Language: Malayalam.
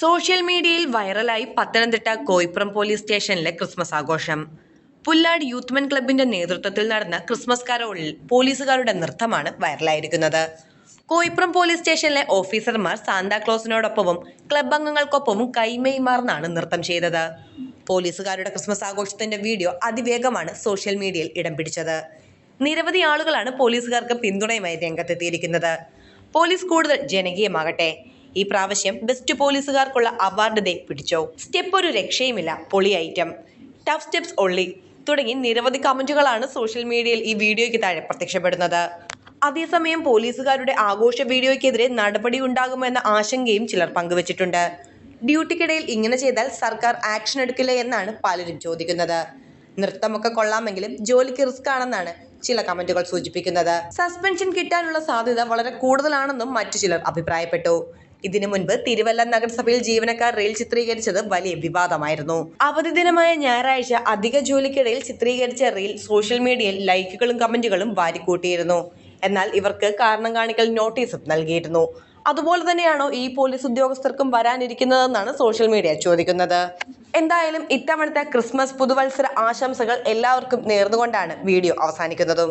സോഷ്യൽ മീഡിയയിൽ വൈറലായി പത്തനംതിട്ട കോയിപ്പുറം പോലീസ് സ്റ്റേഷനിലെ ക്രിസ്മസ് ആഘോഷം. പുല്ലാട് യൂത്ത്മെൻ ക്ലബിന്റെ നേതൃത്വത്തിൽ നടന്ന ക്രിസ്മസ് കരോളിൽ പോലീസുകാരുടെ നൃത്തമാണ് വൈറലായിരിക്കുന്നത്. കോയിപ്പുറം പോലീസ് സ്റ്റേഷനിലെ ഓഫീസർമാർ സാന്താക്ലോസിനോടൊപ്പവും ക്ലബ് അംഗങ്ങൾക്കൊപ്പവും കൈമൈമാർന്നാണ് നൃത്തം ചെയ്തത്. പോലീസുകാരുടെ ക്രിസ്മസ് ആഘോഷത്തിന്റെ വീഡിയോ അതിവേഗമാണ് സോഷ്യൽ മീഡിയയിൽ ഇടം പിടിച്ചത്. നിരവധി ആളുകളാണ് പോലീസുകാർക്ക് പിന്തുണയുമായി രംഗത്തെത്തിയിരിക്കുന്നത്. പോലീസ് കൂടുതൽ ജനകീയമാകട്ടെ. ഈ പ്രാവശ്യം ബെസ്റ്റ് പോലീസുകാർക്കുള്ള അവാർഡ് ദേ പിടിച്ചോ. സ്റ്റെപ്പ് ഒരു രക്ഷയുമില്ല പൊളി ഐറ്റം ടഫ് സ്റ്റെപ്സ് ഒള്ളി തുടങ്ങി നിരവധി കമന്റുകളാണ് സോഷ്യൽ മീഡിയയിൽ ഈ വീഡിയോയ്ക്ക് താഴെ പ്രത്യക്ഷപ്പെടുന്നത്. അതേസമയം പോലീസുകാരുടെ ആഘോഷ വീഡിയോയ്ക്കെതിരെ നടപടി ഉണ്ടാകുമെന്ന ആശങ്കയും ചിലർ പങ്കുവച്ചിട്ടുണ്ട്. ഡ്യൂട്ടിക്കിടയിൽ ഇങ്ങനെ ചെയ്താൽ സർക്കാർ ആക്ഷൻ എടുക്കില്ല എന്നാണ് പലരും ചോദിക്കുന്നത്. നൃത്തമൊക്കെ കൊള്ളാമെങ്കിലും ജോലിക്ക് റിസ്ക് ആണെന്നാണ് ചില കമന്റുകൾ സൂചിപ്പിക്കുന്നത്. സസ്പെൻഷൻ കിട്ടാനുള്ള സാധ്യത വളരെ കൂടുതലാണെന്നും മറ്റു ചിലർ അഭിപ്രായപ്പെട്ടു. ഇതിനു മുൻപ് തിരുവല്ല നഗരസഭയിൽ ജീവനക്കാർ റീൽ ചിത്രീകരിച്ചത് വലിയ വിവാദമായിരുന്നു. അവധി ദിനമായ ഞായറാഴ്ച അധിക ജോലിക്കിടയിൽ ചിത്രീകരിച്ച റീൽ സോഷ്യൽ മീഡിയയിൽ ലൈക്കുകളും കമന്റുകളും വാരിക്കൂട്ടിയിരുന്നു. എന്നാൽ ഇവർക്ക് കാരണം കാണിക്കൽ നോട്ടീസും നൽകിയിരുന്നു. അതുപോലെ തന്നെയാണോ ഈ പോലീസ് ഉദ്യോഗസ്ഥർക്കും വരാനിരിക്കുന്നതെന്നാണ് സോഷ്യൽ മീഡിയ ചോദിക്കുന്നത്. എന്തായാലും ഇത്തവണത്തെ ക്രിസ്മസ് പുതുവത്സര ആശംസകൾ എല്ലാവർക്കും നേർന്നുകൊണ്ടാണ് വീഡിയോ അവസാനിക്കുന്നതും.